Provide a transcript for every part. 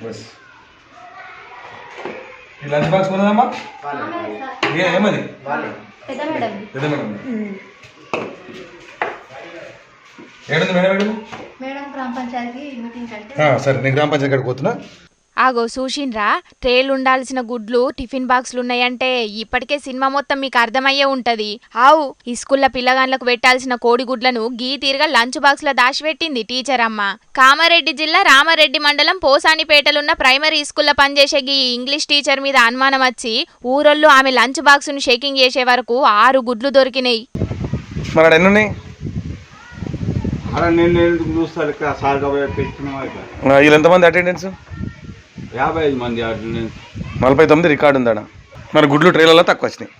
Bus. ఈ lunch box కొన్నదమ్మా? ఏ ఏమది? పెద్ద మేడం. పెద్ద మేడం. ఏడుంది మేడం మేడం మేడం గ్రామ పంచాయతీ మీటింగ్ అంటే ఆ, సరే నేను గ్రామ పంచాయతీ పోతున్నా. ఆగో చూసిండ్రా? ట్రేలు ఉండాల్సిన గుడ్లు టిఫిన్ బాక్సులు ఉన్నాయంటే ఇప్పటికే సినిమా మొత్తం మీకు అర్థమయ్యే ఉంటది. ఆవు ఈ స్కూల్లో పిల్లగాండ్లకు పెట్టాల్సిన కోడి గుడ్లను గీ తీరుగా లంచ్ బాక్స్లో దాచిపెట్టింది టీచర్ అమ్మ. కామారెడ్డి జిల్లా రామారెడ్డి మండలం పోసానిపేటలున్న ప్రైమరీ స్కూల్లో పనిచేసే గీ ఇంగ్లీష్ టీచర్ మీద అనుమానం వచ్చి ఊరోళ్ళు ఆమె లంచ్ బాక్స్ను షేకింగ్ చేసే వరకు ఆరు గుడ్లు దొరికినాయి. వీళ్ళు ఎంతమంది అటెండెన్స్? యాభై ఐదు మంది నలభై తొమ్మిది రికార్డు ఉందాడ మరి గుడ్లు ట్రైలలో తక్కువ వచ్చినాయి.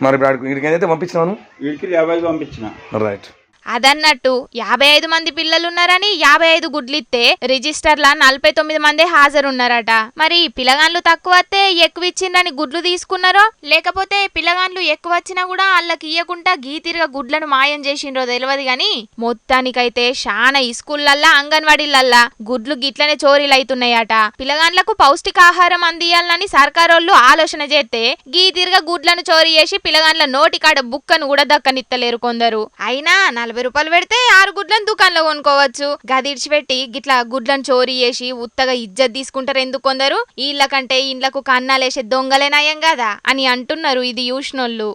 మరి ఇప్పుడు ఇక్కడికి ఏదైతే పంపించినాను వీడికి యాభై ఐదు పంపించిన. రైట్ అదన్నట్టు యాభై ఐదు మంది పిల్లలున్నారని యాభై ఐదు గుడ్లిస్తే రిజిస్టర్ల నలభై తొమ్మిది మందే హాజరున్నారట. మరి పిల్లగాన్లు తక్కువ వస్తే ఎక్కువ ఇచ్చిండ్రని గుడ్లు తీసుకున్నారో? లేకపోతే పిల్లగాన్లు ఎక్కువ వచ్చినా కూడా వాళ్ళకి ఇయ్యకుండా గీతిరిగా గుడ్లను మాయం చేసిండ్రో తెలియదు గాని? మొత్తానికైతే చాలా ఈ అంగన్వాడీలల్లా గుడ్లు గిట్లనే చోరీలు అవుతున్నాయట పిల్లగాన్లకు పౌష్టికాహారం అందియాలని సర్కారోళ్ళు ఆలోచన చేస్తే గీతిరిగా గుడ్లను చోరీ చేసి పిల్లగాన్ల నోటికాడ బుక్కను కూడా దక్కనిత్తలేరు కొందరు. అయినా నలభై రూపాయలు పెడితే ఆరు గుడ్లను దుకాణంలో కొనుక్కోవచ్చు. గదిడిచిపెట్టి గిట్లా గుడ్లను చోరీ చేసి ఉత్తగా ఇజ్జత్ తీసుకుంటారు ఎందుకు కొందరు? వీళ్ళకంటే ఇండ్లకు కన్నాలేసే దొంగలే నయం కదా అని అంటున్నారు ఇది యూష్నోళ్ళు